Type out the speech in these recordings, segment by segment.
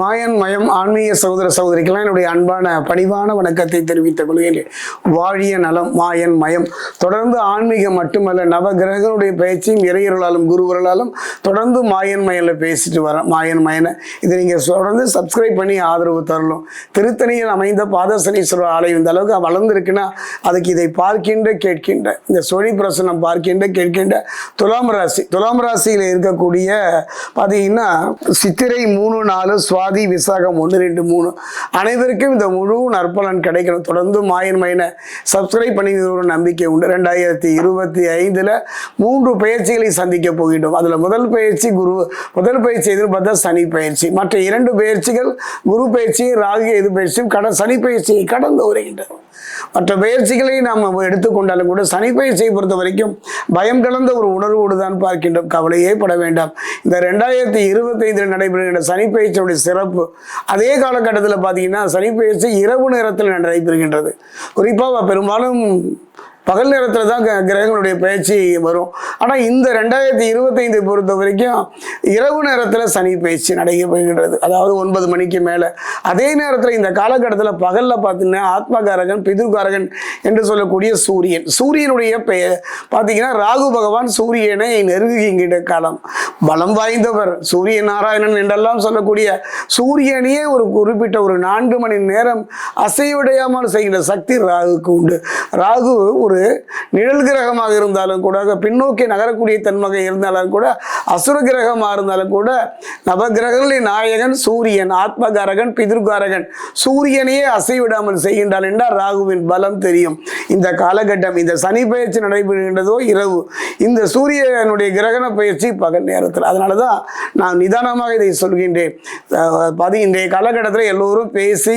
மாயன் மயம் ஆன்மீக சகோதர சகோதரிக்கெல்லாம் என்னுடைய அன்பான பணிவான வணக்கத்தை தெரிவித்துக் கொள்கிறேன். வாழிய நலம் மாயன் மயம் தொடர்ந்து ஆன்மீகம் மட்டுமல்ல நவ கிரகங்களுடைய பயிற்சியும் இறையர்களாலும் குருவர்களாலும் தொடர்ந்து மாயன் மயனில் பேசிட்டு வரேன் மாயன் மயனை இதை நீங்கள் தொடர்ந்து சப்ஸ்கிரைப் பண்ணி ஆதரவு தரணும். திருத்தணியில் அமைந்த பாதசனீஸ்வரர் ஆலயம் இந்த அளவுக்கு வளர்ந்துருக்குன்னா அதுக்கு இதை பார்க்கின்ற கேட்கின்ற இந்த சொழி பிரசனம் பார்க்கின்ற கேட்கின்ற துலாம் ராசி. துலாம் ராசியில் இருக்கக்கூடிய பார்த்தீங்கன்னா சித்திரை மூணு நாலு சுவாதி விசாகம் ஒன்று ரெண்டு மூணு. அனைவருக்கும் இந்த முழு நற்பலன் கிடைக்கணும். தொடர்ந்து மாயன் மயனை சப்ஸ்கிரைப் பண்ணி ஒரு நம்பிக்கை உண்டு. ரெண்டாயிரத்தி இருபத்தி ஐந்தில் மூன்று பயிற்சிகளை சந்திக்க போகின்றோம். அதில் முதல் பயிற்சி குரு முதல் பயிற்சி எதுன்னு பார்த்தா சனி பயிற்சி. மற்ற இரண்டு பயிற்சிகள் குரு பயிற்சியும் ராகு எது பயிற்சியும் கட சனி பயிற்சியை கடந்து வருகின்றன. மற்ற பயிற்சிகளை நாம் எடுத்துக்கொண்டாலும் கூட சனி பயிற்சியை பொறுத்த வரைக்கும் பயம் கலந்த ஒரு உணர்வோடு தான் பார்க்கின்றோம். கவலையே பட வேண்டாம். இந்த ரெண்டாயிரத்தி இருபத்தைந்தில் நடைபெறுகின்ற சனி பயிற்சியுடைய சிறப்பு. அதே காலகட்டத்தில் பார்த்தீங்கன்னா சனி இரவு நேரத்தில் நடைபெறுகின்றது குறிப்பாக பெரும்பாலும் பகல் நேரத்தில் தான் க- கிரகங்களுடைய பயிற்சி வரும். ஆனால் இந்த ரெண்டாயிரத்தி இருபத்தைந்து பொறுத்த வரைக்கும் இரவு நேரத்தில் சனி பயிற்சி நடைபெறுகின்றது அதாவது ஒன்பது மணிக்கு மேலே. அதே நேரத்தில் இந்த காலகட்டத்தில் பகலில் பார்த்தீங்கன்னா ஆத்மகாரகன் பிதுர்காரகன் என்று சொல்லக்கூடிய சூரியன். சூரியனுடைய பெயர் பார்த்தீங்கன்னா ராகு பகவான் சூரியனை நெருங்குகின்ற காலம். பலம் வாய்ந்தவர் சூரிய நாராயணன் என்றெல்லாம் சொல்லக்கூடிய சூரியனையே ஒரு குறிப்பிட்ட ஒரு நான்கு மணி நேரம் அசைவடையாமல் செய்கின்ற சக்தி ராகுக்கு உண்டு. ராகு ஒரு நிழல் கிரகமாக இருந்தாலும் கூட பின்னோக்கி நகரக்கூடிய தன்மகை இருந்தாலும் கூட அசுர கிரகமாக இருந்தாலும் கூட நவகிரகங்களின் நாயகன் சூரியன் ஆத்மகாரகன் பிதிர்காரகன். சூரியனையே அசைவிடாமல் செய்கின்றான் என்றால் ராகுவின் பலம் தெரியும். இந்த காலகட்டம் இந்த சனி பயிற்சி நடைபெறுகின்றதோ இரவு இந்த சூரியனுடைய கிரகண பயிற்சி பகல் நேரத்தில். அதனால தான் நான் நிதானமாக இதை சொல்கின்றேன். பதி இன்றைய காலகட்டத்தில் எல்லோரும் பேசி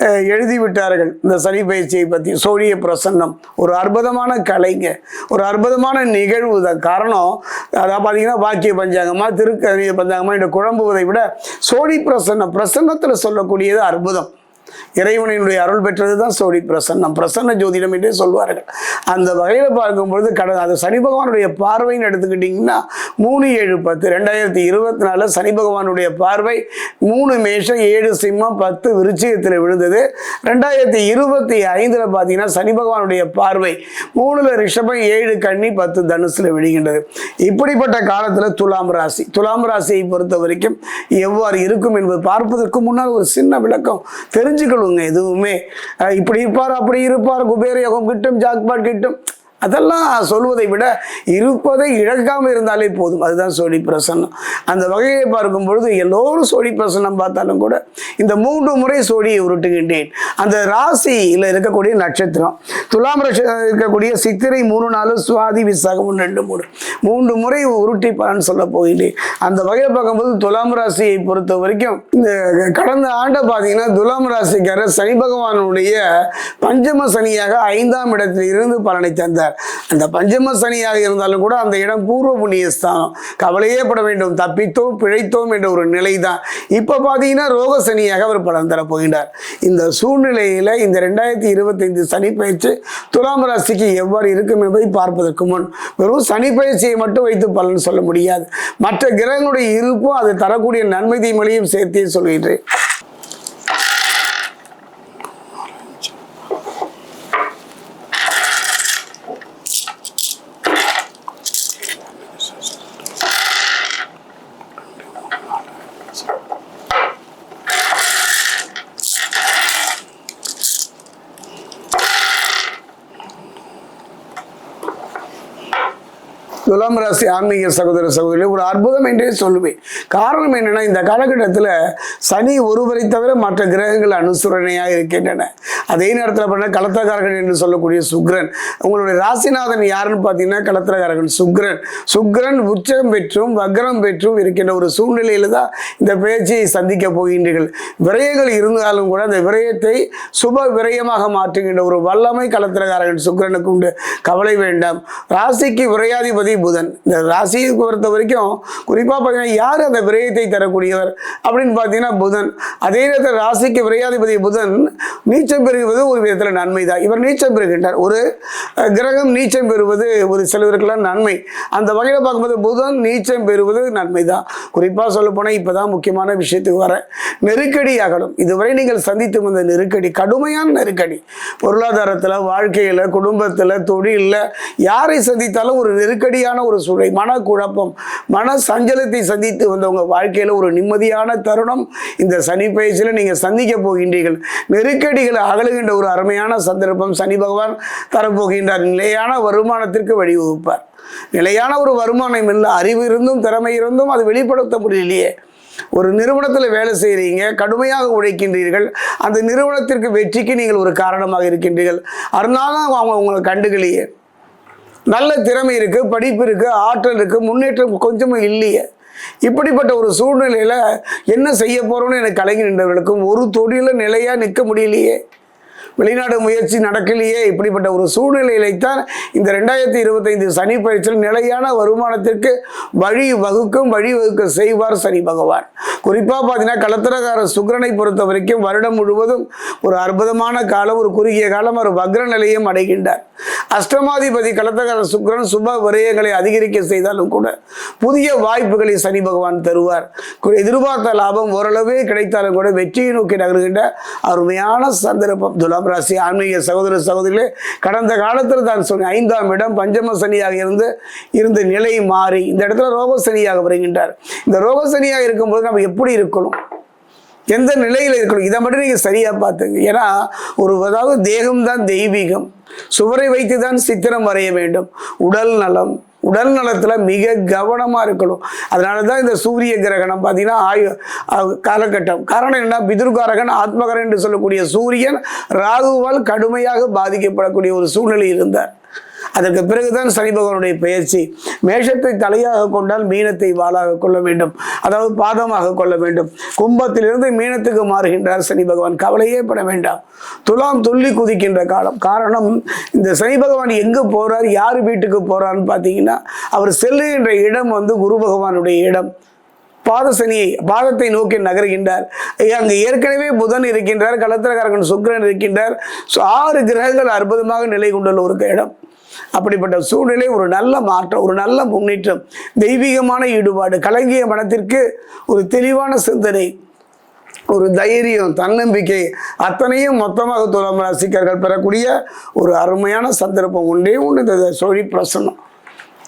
எழுதிவிட்டார்கள் எழுதி விட்டார்கள் இந்த சனி பயிற்சியை பற்றி சோழிய பிரசன்னம் ஒரு அற்புதமான கலைங்க. ஒரு அற்புதமான நிகழ்வு தான். காரணம் அதாவது பார்த்தீங்கன்னா வாக்கிய பஞ்சாங்கமா திருக்கணிய பஞ்சாங்கமா குழம்புவதை விட சோழி பிரசன்னம் பிரசன்னத்தில் சொல்லக்கூடியது அற்புதம். இறைவனினுடைய அருள் பெற்றது தான் சோடி பிரசன்னம் பிரசன்ன ஜோதிடம் என்றே சொல்வார்கள். அந்த வகையில் பார்க்கும்பொழுது கட அது சனி பகவானுடைய பார்வைன்னு எடுத்துக்கிட்டிங்கன்னா மூணு ஏழு பத்து ரெண்டாயிரத்தி இருபத்தி நாலில் சனி பகவானுடைய பார்வை மூணு மேஷம் ஏழு சிம்மம் பத்து விருச்சிகத்தில் விழுந்தது. ரெண்டாயிரத்தி இருபத்தி ஐந்தில் பார்த்தீங்கன்னா சனி பகவானுடைய பார்வை மூணில் ரிஷபம் ஏழு கண்ணி பத்து தனுசில் விழுகின்றது. இப்படிப்பட்ட காலத்தில் துலாம் ராசி. துலாம் ராசியை பொறுத்த வரைக்கும் எவ்வாறு இருக்கும் என்பது பார்ப்பதற்கு முன்னால் ஒரு சின்ன விளக்கம் தெரிஞ்சுக்கொள்ளுங்க எதுவுமே. இப்படி இருப்பார் அப்படி இருப்பார். குபேர யோகம் கிட்டும் ஜாக்பாட் கிட்டும். அதெல்லாம் சொல்வதை விட இருப்பதை இழக்காமல் இருந்தாலே போதும். அதுதான் சோழி பிரசன்னம். அந்த வகையை பார்க்கும் பொழுது எல்லோரும் சோழி பிரசன்னம் பார்த்தாலும் கூட இந்த மூன்று முறை சோழியை உருட்டுகின்றேன். அந்த ராசியில் இருக்கக்கூடிய நட்சத்திரம் துலாம் இருக்கக்கூடிய சித்திரை மூணு நாலு சுவாதி விசாகம் ரெண்டு மூணு. மூன்று முறை உருட்டி பலன் சொல்ல போகின்றேன். அந்த வகையை பார்க்கும்போது துலாம் ராசியை பொறுத்த வரைக்கும் இந்த கடந்த ஆண்டை பார்த்தீங்கன்னா துலாம் ராசிக்காரர் சனி பகவானுடைய பஞ்சம சனியாக ஐந்தாம் இடத்தில் இருந்து பலனை தந்தார். அந்த பஞ்சம சனியாக இருந்தாலும் கூட அந்த இடம் பூர்வ புண்ணிய ஸ்தானம் கவலையே பட வேண்டும் தப்பித்தோம் பிழைத்தோம் என்ற ஒரு நிலை தான் இப்போ பார்த்தீங்கன்னா ரோக சனியாக அவர் பலன் தரப்போகின்றார் இந்த சூழ்நிலையில் இந்த ரெண்டாயிரத்தி இருபத்தைந்து சனி பயிற்சி துலாம் ராசிக்கு எவ்வாறு இருக்கும் என்பதை பார்ப்பதற்கு முன் வெறும் சனி பயிற்சியை மட்டும் வைத்து பலன் சொல்ல முடியாது. மற்ற கிரகங்களுடைய இருப்பும் அது தரக்கூடிய நன்மை தீமைகளையும் சேர்த்தே சொல்கின்றேன். துலாம் ராசி ஆன்மீக சகோதர சகோதரி ஒரு அற்புதம் என்றே சொல்லுவேன் காரணம் என்னன்னா இந்த காலகட்டத்தில் சனி ஒருவரை தவிர மற்ற கிரகங்கள் அனுசரணையாக இருக்கின்றன. அதே நேரத்தில் பண்ண கலத்தகாரகன் என்று சொல்லக்கூடிய சுக்ரன். உங்களுடைய ராசிநாதன் யாருன்னு பார்த்தீங்கன்னா கலத்திரகாரகன் சுக்ரன். சுக்ரன் உச்சம் பெற்றும் வக்ரம் பெற்றும் இருக்கின்ற ஒரு சூழ்நிலையில் தான் இந்த பேச்சை சந்திக்க போகின்றீர்கள். விரயங்கள் இருந்தாலும் கூட அந்த விரயத்தை சுப விரயமாக மாற்றுகின்ற ஒரு வல்லமை கலத்திரகாரகன் சுக்ரனுக்கு உண்டு. கவலை வேண்டாம். ராசிக்கு விரையாதிபதி அதிபதி புதன். இந்த ராசியை பொறுத்த வரைக்கும் குறிப்பாக பார்த்தீங்கன்னா யார் அந்த விரயத்தை தரக்கூடியவர் அப்படின்னு பார்த்தீங்கன்னா புதன். அதே நேரத்தில் ராசிக்கு விரையாதிபதி புதன் நீச்சம் பெறுவது ஒரு விதத்தில் நன்மை தான் இவர் நீச்சம் பெறுகின்றார். ஒரு கிரகம் நீச்சம் பெறுவது ஒரு சிலருக்கெல்லாம் நன்மை. அந்த வகையில் பார்க்கும்போது புதன் நீச்சம் பெறுவது நன்மை தான் குறிப்பாக சொல்ல போனால் இப்போ தான் முக்கியமான விஷயத்துக்கு வர நெருக்கடி அகலும். இதுவரை நீங்கள் சந்தித்து வந்த நெருக்கடி கடுமையான நெருக்கடி. பொருளாதாரத்தில் வாழ்க்கையில் குடும்பத்தில் தொழிலில் யாரை சந்தித்தாலும் ஒரு நெருக்கடி நெருக்கடியான ஒரு சூழலை மனக்குழப்பம் மன சஞ்சலத்தை சந்தித்து வந்தவங்க வாழ்க்கையில் ஒரு நிம்மதியான தருணம். இந்த சனி பயிற்சியில் நீங்கள் சந்திக்க போகின்றீர்கள். நெருக்கடிகளை அகலுகின்ற ஒரு அருமையான சந்தர்ப்பம் சனி பகவான் தரப்போகின்றார். நிலையான வருமானத்திற்கு வழிவகுப்பார். நிலையான ஒரு வருமானம் இல்லை அறிவு இருந்தும் திறமை இருந்தும் அது வெளிப்படுத்த முடியலையே ஒரு நிறுவனத்தில் வேலை செய்கிறீங்க கடுமையாக உழைக்கின்றீர்கள். அந்த நிறுவனத்திற்கு வெற்றிக்கு நீங்கள் ஒரு காரணமாக இருக்கின்றீர்கள். அதனால அவங்க உங்களை கண்டுகளையே நல்ல திறமை இருக்குது படிப்பு இருக்குது ஆற்றல் இருக்குது முன்னேற்றம் கொஞ்சமும் இல்லையே. இப்படிப்பட்ட ஒரு சூழ்நிலையில் என்ன செய்ய போகிறோன்னு எனக்கு கலங்கி நின்றவர்களுக்கும் ஒரு தொழில நிலையாக நிற்க முடியலையே. வெளிநாடு முயற்சி நடக்கலையே. இப்படிப்பட்ட ஒரு சூழ்நிலையிலைத்தான் இந்த ரெண்டாயிரத்தி இருபத்தைந்து சனி பயிற்சியில் நிலையான வருமானத்திற்கு வழி வகுக்கும் வழி வகுக்க செய்வார் சனி பகவான். குறிப்பாக பார்த்தீங்கன்னா கலத்திரகார சுக்கிரனை பொறுத்த வரைக்கும் வருடம் முழுவதும் ஒரு அற்புதமான காலம் ஒரு குறுகிய காலம் ஒரு வக்ர நிலையும் அடைகின்றார். அஷ்டமாதிபதி கலத்தகர சுக்கரன் சுப விரயங்களை அதிகரிக்க செய்தாலும் கூட புதிய வாய்ப்புகளை சனி பகவான் தருவார். எதிர்பார்த்த லாபம் ஓரளவே கிடைத்தாலும் கூட வெற்றியை நோக்கி நகர்கின்ற அருமையான சந்தர்ப்பம். துலாம் ராசி ஆன்மீக சகோதர சகோதரிகளே கடந்த காலத்தில் தான் சொன்னேன் ஐந்தாம் இடம் பஞ்சம சனியாக இருந்து இருந்த நிலை மாறி இந்த இடத்துல ரோக சனியாக வருகின்றார். இந்த ரோக சனியாக இருக்கும்போது நம்ம எப்படி இருக்கணும்? எந்த நிலையில் இருக்கணும்? இதை மட்டும் நீங்கள் சரியாக பார்த்துங்க. ஏன்னா ஒரு அதாவது தேகம்தான் தெய்வீகம். சுவரை வைத்து தான் சித்திரம் வரைய வேண்டும். உடல் நலம். உடல் நலத்தில் மிக கவனமாக இருக்கணும். அதனால தான் இந்த சூரிய கிரகணம் பார்த்தீங்கன்னா ஆயு காலகட்டம். காரணம் என்ன? பிதுர்காரகன் ஆத்மகரன் என்று சொல்லக்கூடிய சூரியன் ராகுவால் கடுமையாக பாதிக்கப்படக்கூடிய ஒரு சூழ்நிலை இருந்தார். அதற்கு பிறகுதான் சனி பகவானுடைய பெயர்ச்சி. மேஷத்தை தலையாக கொண்டால் மீனத்தை வாளாக கொள்ள வேண்டும். அதாவது பாதமாக கொள்ள வேண்டும். கும்பத்திலிருந்து மீனத்துக்கு மாறுகின்றார் சனி பகவான். கவலையே பட வேண்டாம். துலாம் துள்ளி குதிக்கின்ற காலம். காரணம் இந்த சனி பகவான் எங்கே போறார் யார் வீட்டுக்கு போறார்னு பார்த்தீங்கன்னா அவர் செல்லுகின்ற இடம் வந்து குரு பகவானுடைய இடம். பாதசனியை பாதத்தை நோக்கி நகர்கின்றார். அங்கு ஏற்கனவே புதன் இருக்கின்றார் கலத்திரகாரகன் சுக்கிரன் இருக்கின்றார். ஆறு கிரகங்கள் அற்புதமாக நிலை கொண்டுள்ள ஒரு இடம். அப்படிப்பட்ட சூழ்நிலை ஒரு நல்ல மாற்றம் ஒரு நல்ல முன்னேற்றம் தெய்வீகமான ஈடுபாடு கலங்கிய மனத்திற்கு ஒரு தெளிவான சிந்தனை ஒரு தைரியம் தன்னம்பிக்கை அத்தனையும் மொத்தமாக துலாம் ராசிக்காரர்கள் பெறக்கூடிய ஒரு அருமையான சந்தர்ப்பம். ஒன்றே ஒன்று இந்த சொழி பிரசனம்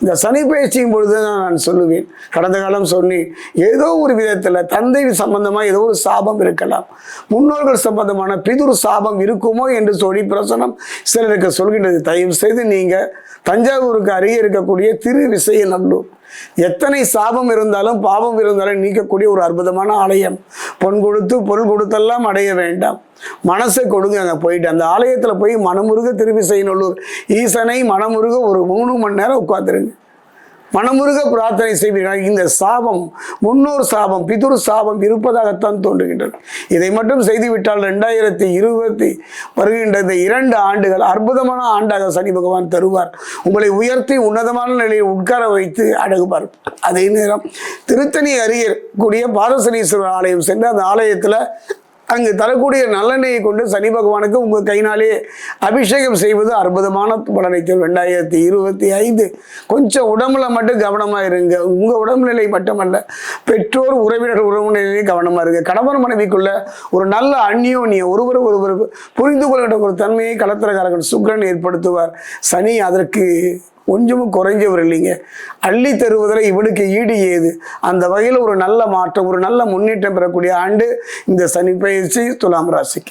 இந்த சனி பயிற்சியும் பொழுது தான் நான் சொல்லுவேன். கடந்த காலம் சொன்னேன் ஏதோ ஒரு விதத்தில் தந்தை சம்பந்தமாக ஏதோ ஒரு சாபம் இருக்கலாம். முன்னோர்கள் சம்பந்தமான பிதுர் சாபம் இருக்குமோ என்று சொல்லி பிரசனம் சிலருக்கு சொல்கின்றது. தயவு செய்து நீங்கள் தஞ்சாவூருக்கு அருகே இருக்கக்கூடிய திரு விசயநல்லூர் எத்தனை சாபம் இருந்தாலும் பாவம் இருந்தாலும் நீக்கக்கூடிய ஒரு அற்புதமான ஆலயம். பொன் கொடுத்து பொருள் கொடுத்தெல்லாம் அடைய வேண்டாம். மனசை கொடுங்க அங்கே போயிட்டு. அந்த ஆலயத்தில் போய் மனமுருக திருவிசைநல்லூர் ஈசனை மனமுருக ஒரு மூணு மணி நேரம் உட்காந்துருங்க மனமுருக பிரார்த்தனை செய்வீர்கள் இந்த சாபம் முன்னோர் சாபம் பிதுர் சாபம் இருப்பதாகத்தான் தோன்றுகின்றது இதை மட்டும் செய்துவிட்டால் ரெண்டாயிரத்தி இருபத்தி வருகின்ற இந்த இரண்டு ஆண்டுகள் அற்புதமான ஆண்டாக சனி பகவான் தருவார். உங்களை உயர்த்தி உன்னதமான நிலையில் உட்கார வைத்து அடகுபார் அதே நேரம் திருத்தணி அருகே கூடிய பாதசனீஸ்வரர் ஆலயம் சென்று அந்த ஆலயத்தில் அங்கு தரக்கூடிய நல்லெண்ணெயை கொண்டு சனி பகவானுக்கு உங்கள் கையினாலே அபிஷேகம் செய்வது அற்புதமான பலனை தரும் ரெண்டாயிரத்தி இருபத்தி ஐந்து. கொஞ்சம் உடம்புல மட்டும் கவனமாக இருங்க. உங்கள் உடம்பு நிலை மட்டுமல்ல பெற்றோர் உறவினர் உறவு உறவுநிலையும் கவனமாக இருங்க. கணவன் மனைவிக்குள்ள ஒரு நல்ல அந்யோன்யம் ஒருவர் ஒருவர் புரிந்து கொள்கின்ற ஒரு தன்மையை கலத்திரக்காரர்கள் சுக்கிரன் ஏற்படுத்துவார். சனி அதற்கு கொஞ்சமும் குறைஞ்சவர் இல்லைங்க. அள்ளி தருவதில் இவனுக்கு ஈடு ஏது? அந்த வகையில் ஒரு நல்ல மாற்றம் ஒரு நல்ல முன்னேற்றம் பெறக்கூடிய ஆண்டு இந்த சனி பயிற்சி துலாம் ராசிக்கு.